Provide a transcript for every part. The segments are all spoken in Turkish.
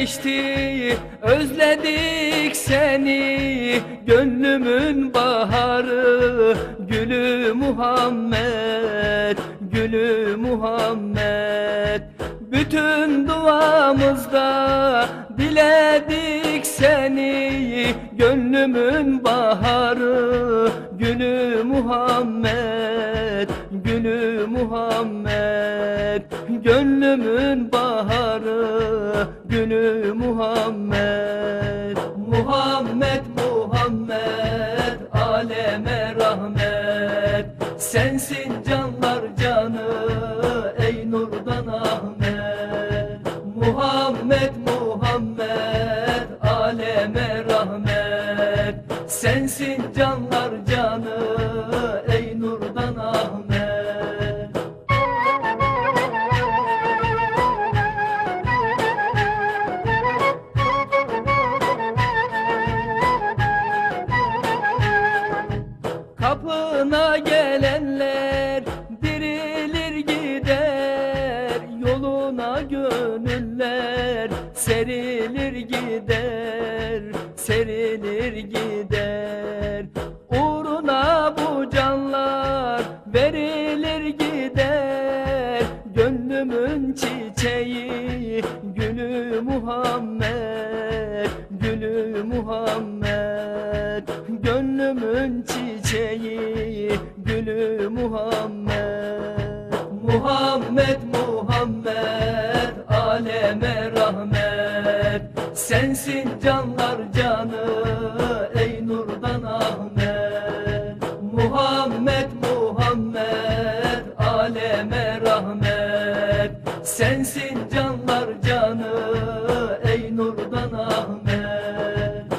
geçti özledik seni. Gönlümün baharı gülü Muhammed Gülü Muhammed. Bütün duamızda diledik seni. Gönlümün baharı gülü Muhammed Gülü Muhammed. Gönlümün baharı gülü Muhammed. Muhammed Muhammed aleme rahmet. Sensin canlar canı ey nurdan Ahmet. Muhammed Kapına gelenler dirilir gider Yoluna gönüller serilir gider Serilir gider. Uğruna bu canlar verilir gider Gönlümün çiçeği gülü Muhammed Gülü Muhammed Sensin canlar canı ey nurdan Ahmet.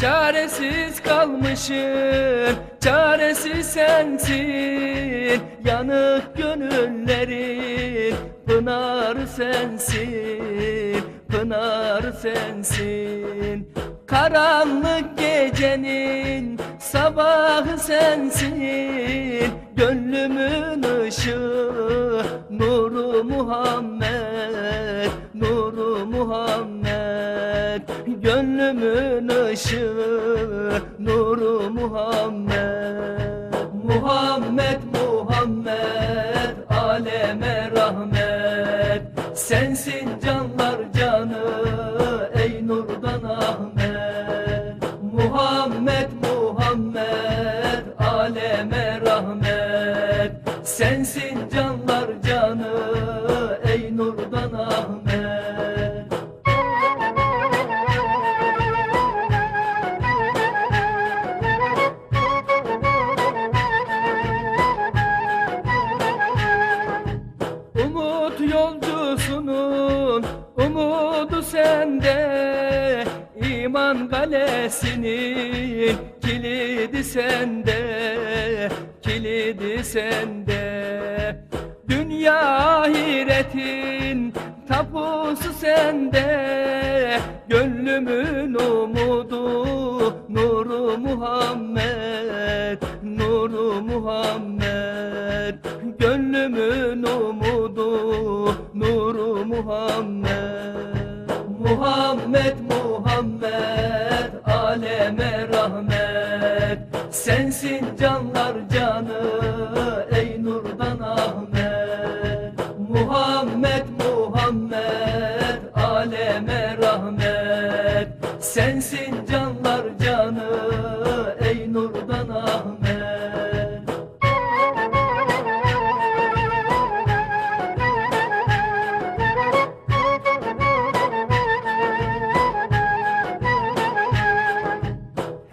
Çaresiz kalmışım, çaresiz sensin. Yanık gönüllerin pınarı sensin Pınarı sensin. Karanlık gecenin sabahı sensin. Gönlümün ışığı nuru Muhammed Nuru Muhammed. Gönlümün ışığı nuru Muhammed. Muhammed Muhammed aleme rahmet Sensin canlar canı ey nurdan Ahmet. Muhammed Muhammed aleme rahmet. Sensin canlar Kalesinin kilidi sende Kilidi sende. Dünya ahiretin tapusu sende Gönlümün umudu nuru Muhammed Nuru Muhammed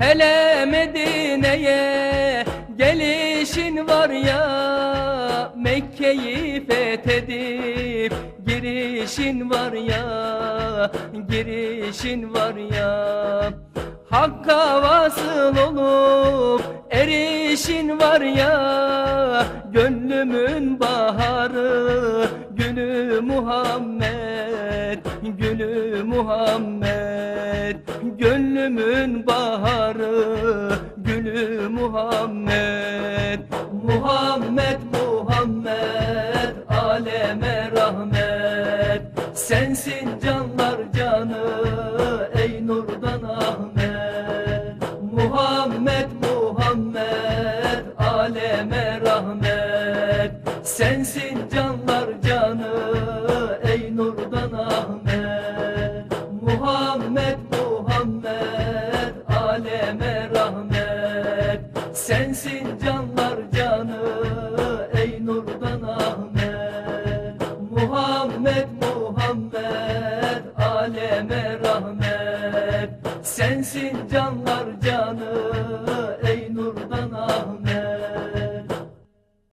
Hele Medine'ye gelişin var ya Mekke'yi fethedip girişin var ya Girişin var ya. Hakka vasıl olup erişin var ya Gönlümün baharı gülü Muhammed Gülü Muhammed Gönlümün baharı Gülü Muhammed. Muhammed Muhammed Aleme rahmet. Sensin canlar canı Ey nurdan Ahmet. Muhammed Muhammed Aleme rahmet. Sensin canlar canı Ey nurdan Ahmet. Muhammed